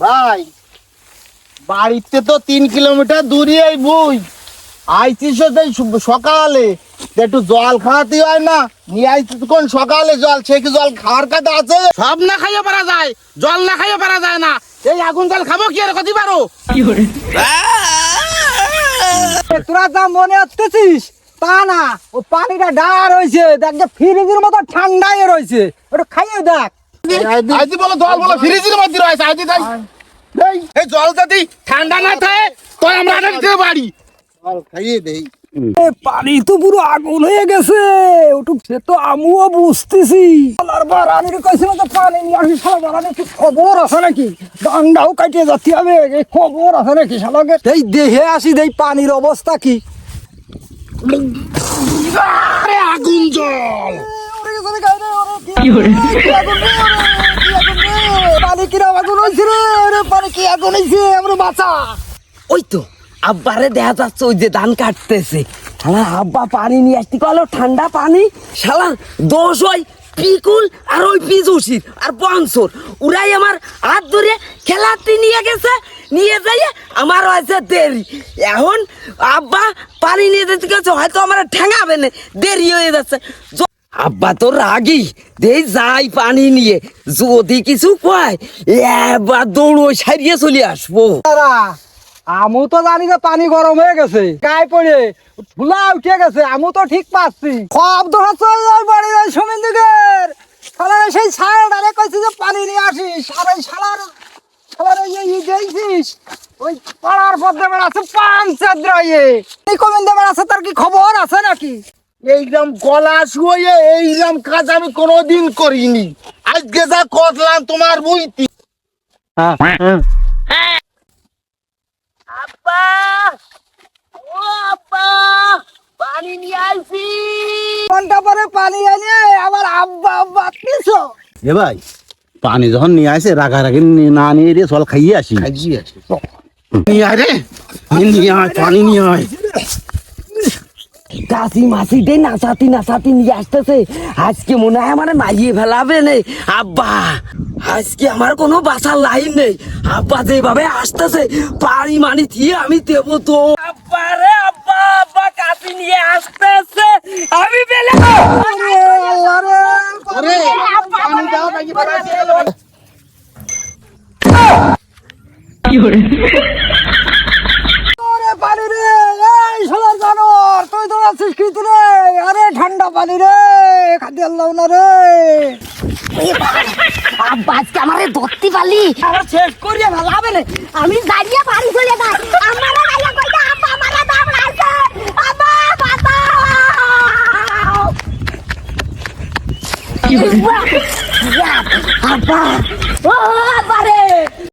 ভাই বাড়িতে তো তিন কিলোমিটার দূরে এই বই। আইছিস সকালে একটু জল খাওয়াতে হয় না নিয়ে আইছিস কোন সকালে জল সে কি জল খাওয়ার কথা আছে? সব না খাইয়ে পারা যায় জল না খাইয়ে পারা যায় না। এই আগুন জল খাব কি আর কতি পারো? তোরা যা মনে হচ্ছিস তা না ও পানিটা ডার হয়েছে দেখ যে ফ্রিজের মতো ঠান্ডায় রয়েছে ওটা খাইয়ে দেখ। আইদি বলো জল বলো ফ্রিজের মধ্যে রয়েছে আইদি তাই এই, এই জল যদি ঠান্ডা না থাকে তো আমরা আগে দিতে পারি। খাইয়ে দেই। পানি তো পুরো আগুন হয়ে গেছে। ওটু সে তো আমিও বুঝতেছি। আর কইছিল তো পানি নিয়ে আসি শালা বারানি কি খবর আছে নাকি? ডান্ডাও কাটিয়ে যাতে হবে এই খবর আছে নাকি শালাকে? এই দেহে আসি দেই পানির অবস্থা কি? আগুন জল। ওই তো আব্বারে দেখা যাচ্ছে ওই যে ধান কাটতেছে। শালা, আব্বা পানি নিয়ে আসতে কলো ঠান্ডা পানি শালার দোষ হয় পিকুল আর ওই পিজুসির আর বংশর। ওরাই আমার হাত ধরে খেলাতে নিয়ে গেছে, নিয়ে যাইয়ে আমার হয়েছে দেরি। এখন আব্বা পানি নিয়ে যেতে গেছে, হয়তো আমার ঠেঙাবে না, দেরি হয়ে যাচ্ছে। আব্বা তো রাগি। দেই যাই পানি নিয়ে, যদি কিছু কয়, এবার দৌড়ো সারিয়ে চলে আসব। আমু তো জানি যে পানি গরম হয়ে গেছে, গায়ে পড়ে, ধুলা উঠে গেছে, আমু তো ঠিক পাচ্ছি শব্দ হচ্ছে ওই বাড়ি ওই সুমিন্দুকের শালার সেই ছায়া ডালে কইছে যে পানি নিয়ে আসিস, আর ওই শালার এই এই দেখছিস? ওই পাড়ার পদ্মে বেড়াচ্ছে পাঞ্চাদ রয়ে। এই কমিন্দে বেড়াচ্ছে, তার কি খবর আছে নাকি? এইরকম গলা শুয়ে এইরকম কাজ আমি কোনোদিন করিনি। আজকে যা করলাম তোমার বুঝতি আব্বা ও আব্বা পানি নিয়ে আইছি। ঘণ্টা পরে পানি এনে আবার আব্বা আব্বা পিছো এ ভাই পানি যখন নিয়ে আসে রাগারাগি নি- না নিয়ে দিয়ে জল খাইয়ে আসি। নিয়ে আয় রে। নিয়ে আয় পানি নিয়ে আয়। কাশি মাসি দে নাচাতি নাচাতি নিয়ে আসতেছে। আজকে মনে হয় আমার মাইয়ে ফেলাবে নে। আব্বা আজকে আমার কোনো বাসার লাইন নেই। আব্বা যেভাবে আসতেছে পানি মানি দিয়ে আমি দেবো তো। আব্বা রে আব্বা আব্বা কাশি নিয়ে আসতেছে। আমি পেলে ওরে পানি রে এই সোনার জানোয়ার তুই তো আছিস কিন্তু রে আরে ঠান্ডা পানি রে খাতে আল্লাহ না রে। আজকে আমারে ধরতে পারলি আমার শেষ করিয়া ভালো হবে না। আমি দাঁড়িয়ে বাড়ি চলে যাই। আমারা আব্বা। ও আব্বা রে।